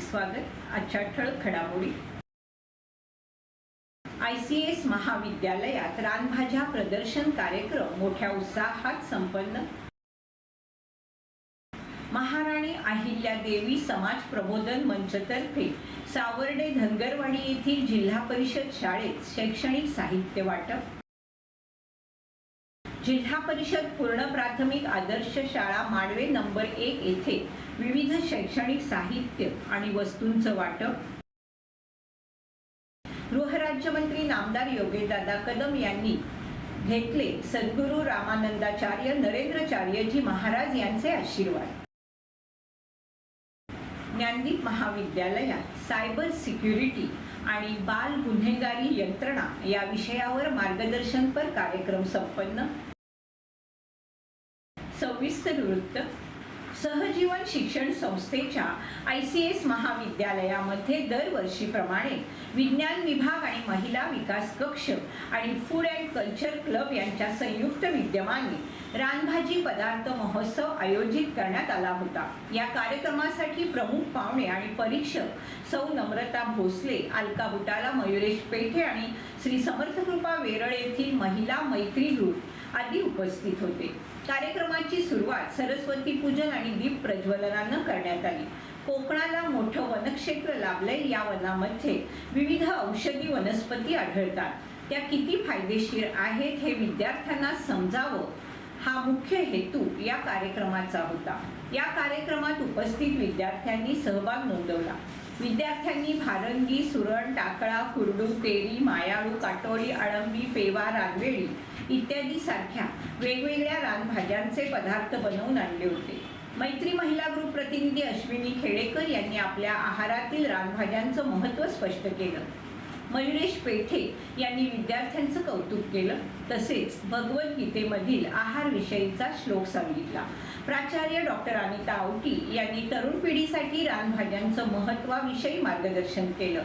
स्वागत. आजच्या ठळक घडामोडी. आय सी एस महाविद्यालयात रानभाज्या प्रदर्शन कार्यक्रम मोठ्या उत्साहात संपन्न. महाराणी अहिल्या देवी समाज प्रबोधन मंचतर्फे सावर्डे धनगरवाडी येथील जिल्हा परिषद शाळेत शैक्षणिक साहित्य वाटप. जिल्हा परिषद पूर्ण प्राथमिक आदर्श शाळा मांडवे नंबर एक येथे विविध शैक्षणिक साहित्य आणि वस्तूंचं वाटप. गृहराज्यमंत्री नामदार योगेशदादा कदम यांनी घेतले सद्गुरू रामानंदाचार्य नरेंद्रचार्यजी महाराज यांचे आशीर्वाद. ज्ञानदीप महाविद्यालयात सायबर सिक्युरिटी आणि बाल गुन्हेगारी यंत्रणा या विषयावर मार्गदर्शनपर कार्यक्रम संपन्न सविस्तर वृत्त सहजीवन शिक्षण संस्थेच्या आय सी एस महाविद्यालयामध्ये दरवर्षीप्रमाणे विज्ञान विभाग आणि महिला विकास कक्ष आणि फूड अँड कल्चर क्लब यांच्या संयुक्त विद्यमाने रानभाजी पदार्थ महोत्सव आयोजित करण्यात आला होता. या कार्यक्रमासाठी प्रमुख पाहुणे आणि परीक्षक सौ नम्रता भोसले अलका बुटाला मयुरेश पेठे आणि श्री समर्थकृपा वेरळ येथील महिला मैत्री ग्रुप आदी उपस्थित होते. कार्यक्रमाची सुरुवात सरस्वती पूजन आणि दीप प्रज्वलनानं करण्यात आली. कोकणाला मोठं वनक्षेत्र लाभलंय या वनामध्ये विविध औषधी वनस्पती आढळतात. त्या किती फायदेशीर आहेत हे विद्यार्थ्यांना समजावं हा मुख्य हेतू या कार्यक्रमाचा होता. या कार्यक्रमात उपस्थित विद्यार्थ्यांनी सहभाग नोंदवला. विद्यार्थ्यांनी भारंगी सुरण टाकळा कुरडू पेरी मायाळू काटोळी आळंबी पेवा रानवेळी इत्यादी सारख्या वेगवेगळ्या रानभाज्यांचे पदार्थ बनवून आणले होते. मैत्री महिला ग्रुप प्रतिनिधी अश्विनी खेडेकर यांनी आपल्या आहारातील रानभाज्यांचं महत्त्व स्पष्ट केलं. मयुरेश पेठे यांनी विद्यार्थ्यांचं कौतुक केलं. तसेच भगवद्गीतेमधील आहार विषयीचा श्लोक सांगितला. प्राचार्य डॉक्टर अनिता आवटी यांनी तरुण पिढीसाठी रानभाज्यांचं महत्वाविषयी मार्गदर्शन केलं.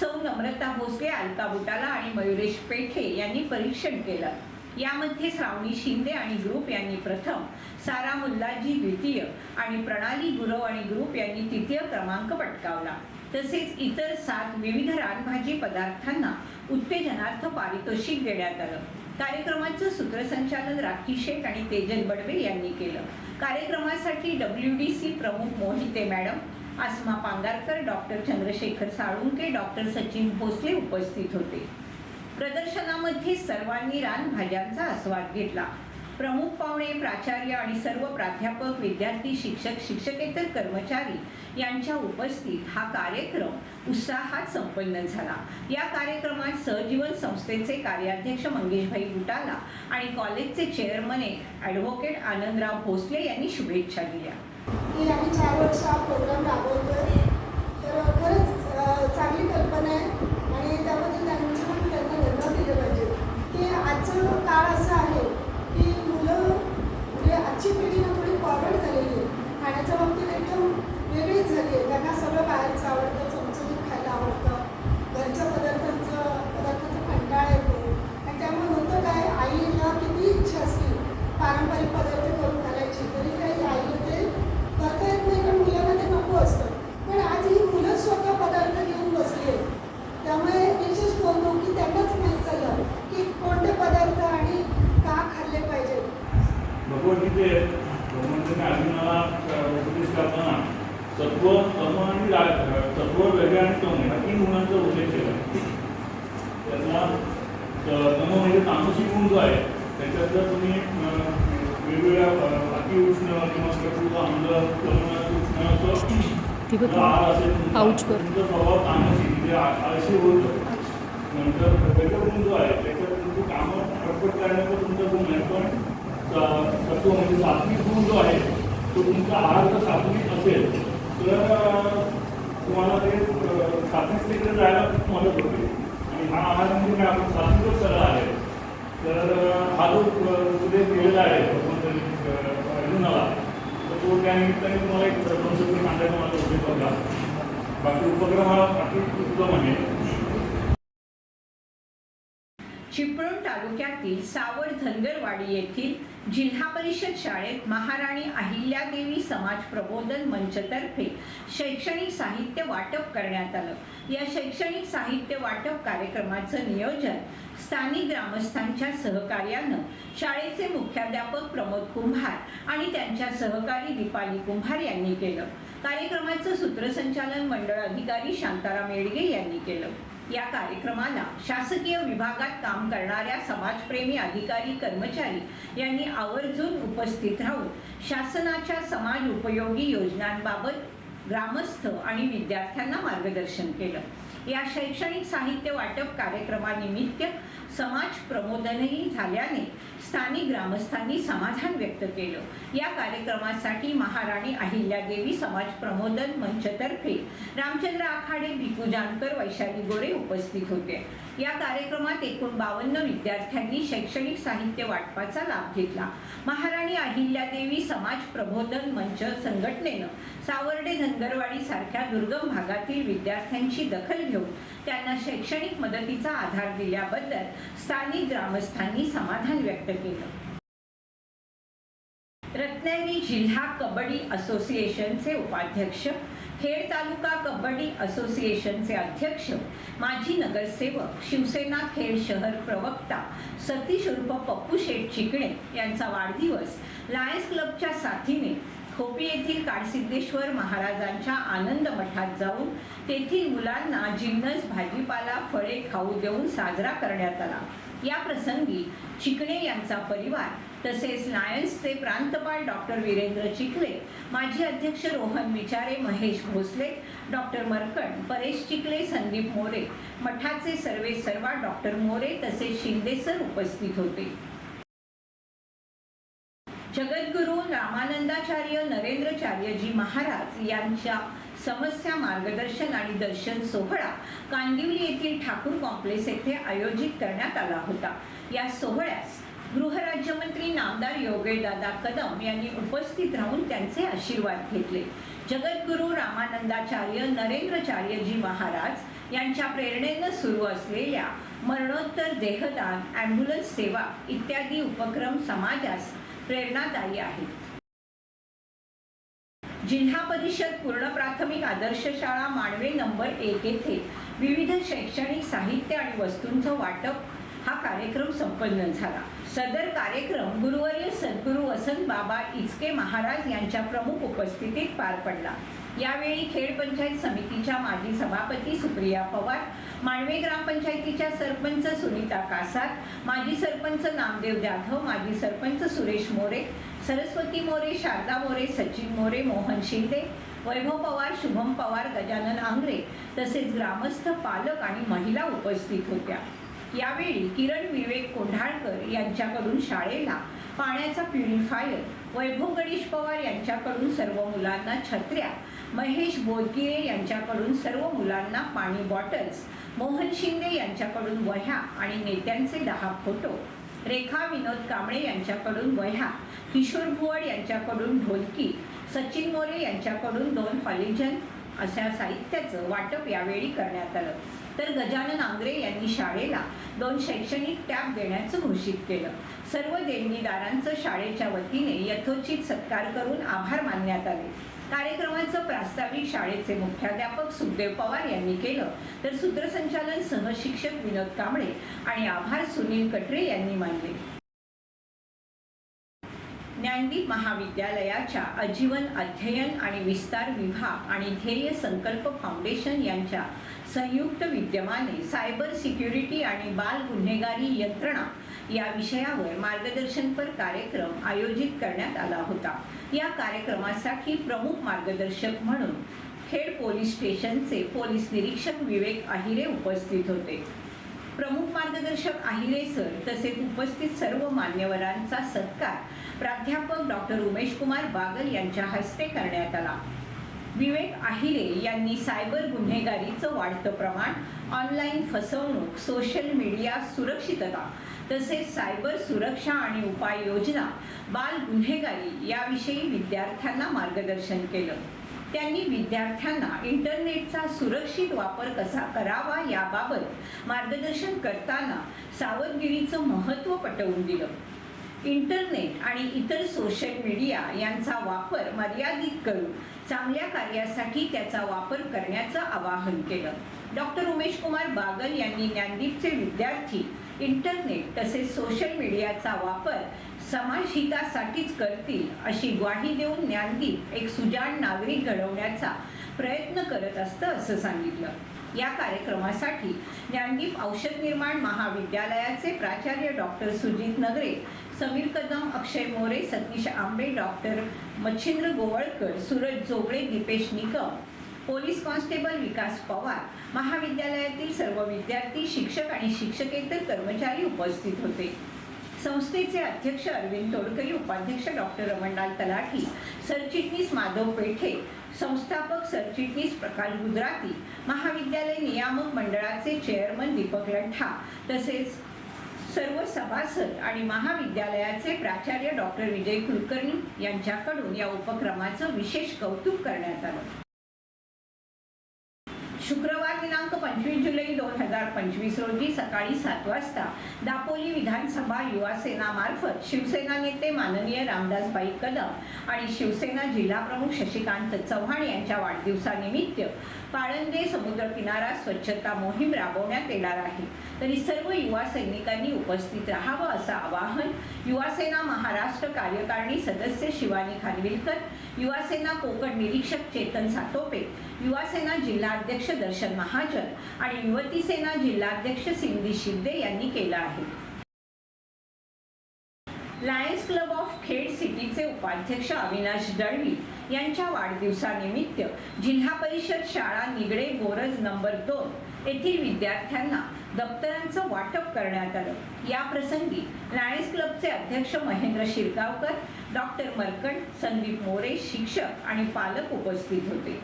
सौ नम्रता भोसले अलका बुटाला आणि मयुरेश पेठे यांनी परीक्षण केलं. यामध्ये श्रावणी शिंदे आणि ग्रुप यांनी प्रथम सारा मुल्लाजी द्वितीय आणि प्रणाली गुरव आणि ग्रुप यांनी तृतीय क्रमांक पटकावला. तसेच इतर सात विविध रानभाजी पदार्थांना उत्तेजनार्थ पारितोषिक देण्यात आलं. कार्यक्रमाचं सूत्रसंचालन राखी शेख आणि तेजल बडवे यांनी केलं. कार्यक्रमासाठी डब्ल्यू डी सी प्रमुख Mohite madam Asma Pangarkar doctor Chandrashekhar Salunke doctor Sachin Bhosale उपस्थित होते. प्रदर्शनामध्ये सर्वांनी रानभाज्यांचा आस्वाद घेतला. प्रमुख पाहुणे प्राचार्य आणि सर्व प्राध्यापक विद्यार्थी शिक्षक शिक्षकेतर कर्मचारी यांच्या उपस्थित हा कार्यक्रम उत्साहात संपन्न झाला. या कार्यक्रमात सहजीवन संस्थेचे कार्याध्यक्ष मंगेशभाई गुटाला आणि कॉलेजचे चेअरमन ॲडव्होकेट आनंदराव भोसले यांनी शुभेच्छा दिल्या. की आम्ही चार वर्ष हा प्रोग्राम राबवतोय. तर खरंच चांगली कल्पना आहे आणि त्याबद्दल त्यांचं पण त्यांना धन्यवाद दिले पाहिजे. की आजचं काळ असं आहे मुलं म्हणजे आजची पिढी ना थोडी फॉरवर्ड झालेली आहे. खाण्याच्या बाबतीत एकदम वेगळीच झाली आहे. त्यांना सगळं बाहेरचं आवडतं चमचमीत खायला आवडतं. घरच्या पदार्थांचं पदार्थांचा कंटाळा येतो. आणि त्यामुळे होतं काय आईला किती इच्छा असली पारंपरिक पदार्थ करून घालायची तरी काही आईला ते करता येत नाही कारण मुलांना ते नको असतं. पण आज ही मुलं स्वतः पदार्थ घेऊन बसली आहेत. त्यामुळे विशेष बोलतो की त्यांनाच माहीत झालं की कोणते पदार्थ आणि का खाल्ले पाहिजेत भगवद्गीतेत भगवंताने अर्जुनाला उपदेश करताना सत्व तम आणि सत्व वेगळे आणि तम ह्या तीन गुणांचा उल्लेख केला. त्यातला तम म्हणजे तामसी गुण जो आहे त्याच्यात जर तुम्ही वेगवेगळ्या अतिउष्ण किंवा कटुता आंध्र उष्ण असं आहार असेल तुमचा, स्वभाव तामसी म्हणजे आळशी होतं नंतर वेगळं गुण जो आहे त्याच्यात तुमची कामं पटपट करण्याचा तुमचा गुण आहे. पण स- म्हणजे सात्विक गुण जो आहे तो तुमचा आहार जर सात्विक असेल तर तुम्हाला ते अं, सात्विक स्थितीत जायला खूप मदत होते. आणि हा आहार म्हणजे काय आपण सात्विकच सरळ आहे. तर हा जो अं, दिलेला आहे भगवंतांनी अर्जुनाला तर तो त्यानिमित्ताने तुम्हाला एक दोन शब्द सांगायचा मला उद्देश होता. बाकी उपक्रम हा बाकी उत्तम आहे. चिपळूण तालुक्यातील सावड धनगरवाडी येथील जिल्हा परिषद शाळेत महाराणी अहिल्यादेवी समाज प्रबोधन मंचतर्फे शैक्षणिक साहित्य वाटप करण्यात आलं. या शैक्षणिक साहित्य वाटप कार्यक्रमाचं नियोजन स्थानिक ग्रामस्थांच्या सहकार्यानं शाळेचे मुख्याध्यापक प्रमोद कुंभार आणि त्यांच्या सहकारी दीपाली कुंभार यांनी केलं. कार्यक्रमाचं सूत्रसंचालन मंडळ अधिकारी शांताराम येडगे यांनी केलं. या कार्यक्रमाला शासकीय विभागात काम करणाऱ्या समाजप्रेमी अधिकारी कर्मचारी यांनी आवर्जून उपस्थित राहून शासनाच्या समाज उपयोगी योजनांबाबत ग्रामस्थ आणि विद्यार्थ्यांना मार्गदर्शन केलं. या शैक्षणिक साहित्य वाटप कार्यक्रमानिमित्त समाज प्रबोधनही झाल्याने स्थानिक ग्रामस्थांनी समाधान व्यक्त केलं. या कार्यक्रमासाठी महाराणी अहिल्यादेवी समाज प्रबोधन मंचतर्फे रामचंद्र आखाडे भिकू जानकर वैशाली गोरे उपस्थित होते. या कार्यक्रमात एकूण बावन्न विद्यार्थ्यांनी शैक्षणिक साहित्य वाटपाचा लाभ घेतला. महाराणी अहिल्यादेवी समाज प्रबोधन मंच संघटनेनं सावर्डे धनगरवाडी सारख्या दुर्गम भागातील विद्यार्थ्यांची दखल घेऊन त्यांना शैक्षणिक मदतीचा आधार दिल्याबद्दल स्थानिक ग्रामस्थांनी समाधान व्यक्त केलं. रत्नागिरी जिल्हा कबड्डी असोसिएशनचे उपाध्यक्ष खेड तालुका कबड्डी असोसिएशनचे अध्यक्ष माजी नगरसेवक शिवसेना खेड शहर प्रवक्ता सतीश उर्फ पप्पू शेठ चिकणे यांचा वाढदिवस लायन्स क्लबच्या साथीने खोपी येथील काडसिद्धेश्वर महाराजांच्या आनंद मठात जाऊन तेथील मुलांना जिन्नस भाजीपाला फळे खाऊ देऊन साजरा करण्यात आला. या प्रसंगी चिकणे यांचा परिवार तसेच लायन्सचे प्रांतपाल डॉक्टर वीरेंद्र चिखले माजी अध्यक्ष रोहन विचारे महेश भोसले डॉक्टर मरकड परेश चिखले संदीप मोरे मठाचे सर्वे सर्वा डॉक्टर मोरे तसेच शिंदे सर उपस्थित होते. जगद्गुरू रामानंदाचार्य नरेंद्रचार्यजी महाराज यांच्या समस्या मार्गदर्शन आणि दर्शन सोहळा कांदिवली येथील ठाकूर कॉम्प्लेक्स येथे आयोजित करण्यात आला होता. या सोहळ्यास गृहराज्यमंत्री नामदार योगेदादा कदम यांनी उपस्थित राहून त्यांचे आशीर्वाद घेतले. जगद्गुरू रामानंदाचार्य नरेंद्रचार्यजी महाराज यांच्या प्रेरणेनं सुरू असलेल्या मरणोत्तर देहदान ॲम्ब्युलन्स सेवा इत्यादी उपक्रम समाजास प्रेरणादायी आहेत. जिल्हा परिषद पूर्ण प्राथमिक आदर्श शाळा मांडवे नंबर एक येथे विविध शैक्षणिक साहित्य आणि वस्तूंचं वाटप. हा कार्यक्रम संपन्न झाला. सदर कार्यक्रम गुरुवर्य सद्गुरू वसंत बाबा इचके महाराज यांच्या प्रमुख उपस्थितीत पार पडला. यावेळी खेड पंचायत समितीच्या माजी सभापती सुप्रिया पवार मांडवे ग्रामपंचायतीच्या सरपंच सुनीता कासार माजी सरपंच नामदेव जाधव माजी सरपंच सुरेश मोरे सरस्वती मोरे शारदा मोरे सचिन मोरे मोहन शिंदे वैभव पवार शुभम पवार गजानन आंग्रे तसेच ग्रामस्थ पालक आणि महिला उपस्थित होत्या. यावेळी किरण विवेक कोंढाळकर यांच्याकडून शाळेला पाण्याचा प्युरिफायर वैभव गणेश पवार यांच्याकडून सर्व मुलांना छत्र्या महेश बोदगिरे यांच्याकडून सर्व मुलांना पाणी बॉटल्स मोहन शिंदे यांच्याकडून वह्या आणि नेत्यांचे दहा फोटो रेखा विनोद कांबळे यांच्याकडून वह्या किशोर भुवड यांच्याकडून ढोलकी सचिन मोरे यांच्याकडून दोन हॉलिजन अशा साहित्याचं वाटप यावेळी करण्यात आलं. तर गजानन आंग्रे यांनी शाळेला दोन शैक्षणिक टॅब देण्याचं घोषित केलं. सर्व देणगीदारांचं शाळेच्या वतीने यथोचित सत्कार करून आभार मानण्यात आले. कार्यक्रमाचं प्रास्ताविक शाळेचे मुख्याध्यापक सुखदेव पवार यांनी केलं. तर सूत्रसंचालन सहशिक्षक विनोद कांबळे आणि आभार सुनील कटरे यांनी मानले. ज्ञानदीप महाविद्यालयाच्या आजीवन अध्ययन आणि विस्तार विभाग आणि ध्येय संकल्प फाउंडेशन यांच्या संयुक्त विद्यमाने सायबर सिक्युरिटी आणि बाल गुन्हेगारी यंत्रणा या विषयावर मार्गदर्शनपर कार्यक्रम आयोजित करण्यात आला होता. या कार्यक्रमासाठी प्रमुख मार्गदर्शक म्हणून खेड पोलीस स्टेशनचे पोलीस निरीक्षक विवेक आहिरे उपस्थित होते. प्रमुख मार्गदर्शक आहिरे सर तसेच उपस्थित सर्व मान्यवरांचा सत्कार प्राध्यापक डॉक्टर उमेश कुमार बागल यांच्या हस्ते करण्यात आला. विवेक आहिरे यांनी सायबर गुन्हेगारीचं वाढतं प्रमाण ऑनलाईन फसवणूक सोशल मीडिया सुरक्षितता तसेच सायबर सुरक्षा आणि उपाययोजना बाल गुन्हेगारी याविषयी विद्यार्थ्यांना मार्गदर्शन केलं. त्यांनी विद्यार्थ्यांना इंटरनेटचा सुरक्षित वापर कसा करावा याबाबत मार्गदर्शन करताना सावधगिरीचं महत्त्व पटवून दिलं. इंटरनेट आणि इतर सोशल मीडिया यांचा वापर मर्यादित करून चांगल्या कार्यासाठी त्याचा वापर करण्याचं आवाहन केलं. डॉक्टर उमेश कुमार बागल यांनी ज्ञानदीपचे विद्यार्थी इंटरनेट तसेच सोशल मीडियाचा वापर समाजहितासाठीच करतील अशी ग्वाही देऊन ज्ञानदीप एक सुजाण नागरिक घडवण्याचा प्रयत्न करत असतं असं सांगितलं. या कार्यक्रमासाठी ज्ञानदीप औषध निर्माण महाविद्यालयाचे प्राचार्य डॉक्टर सुजित नगरे Sameer Kadam Akshay More Satish Ambe doctor Machhindra Gowalkar Suraj Jogale Dipesh Nikam police constable Vikas Pawar महाविद्यालयातील सर्व विद्यार्थी शिक्षक आणि शिक्षकेतर कर्मचारी उपस्थित होते. संस्थेचे अध्यक्ष अरविंद तोडकरी उपाध्यक्ष डॉक्टर रमणलाल तलाठी सरचिटणीस माधव पेठे संस्थापक सरचिटणीस प्रकाश गुजराती महाविद्यालय नियामक मंडळाचे चेअरमन दीपक लठ्ठा तसेच सर्व सभासद आणि महाविद्यालयाचे प्राचार्य डॉक्टर विजय कुलकर्णी यांच्याकडून या उपक्रमाचं विशेष कौतुक करण्यात आलं. శుక్రవారం हजार पंचवीस रोजी सकाळी सात वाजता दापोली विधानसभा युवा सेनामार्फत शिवसेना नेते माननीय रामदासबाई कदम आणि शिवसेना जिल्हा प्रमुख शशिकांत चव्हाण यांच्या वाढदिवसानिमित्त पाळंदे समुद्रकिनारा स्वच्छता मोहीम राबवण्यात येणार आहे. तरी सर्व युवा सैनिकांनी उपस्थित राहावं असं आवाहन युवासेना महाराष्ट्र कार्यकारिणी सदस्य शिवानी खानविलकर युवासेना कोकण निरीक्षक चेतन सातोपे युवासेना जिल्हाध्यक्ष दर्शन महाजन आणि युवती सेना जिल्हाध्यक्ष सिंधी शिंदे यांनी केला आहे. लायन्स क्लब ऑफ खेड सिटीचे उपाध्यक्ष अविनाश दळवी यांच्या वाढदिवसानिमित्त जिल्हा परिषद शाळा निगडे गोरज नंबर दोन येथील विद्यार्थ्यांना दप्तरांचं वाटप करण्यात आलं. या प्रसंगी लायन्स क्लबचे अध्यक्ष महेंद्र शिरगावकर डॉक्टर मरकट संदीप मोरे शिक्षक आणि पालक उपस्थित होते.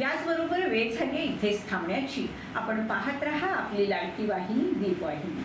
याचबरोबर वेळ झाली इथेच थांबण्याची. आपण पाहत राहा आपली लाडकी वाहिनी दीप वाहिनी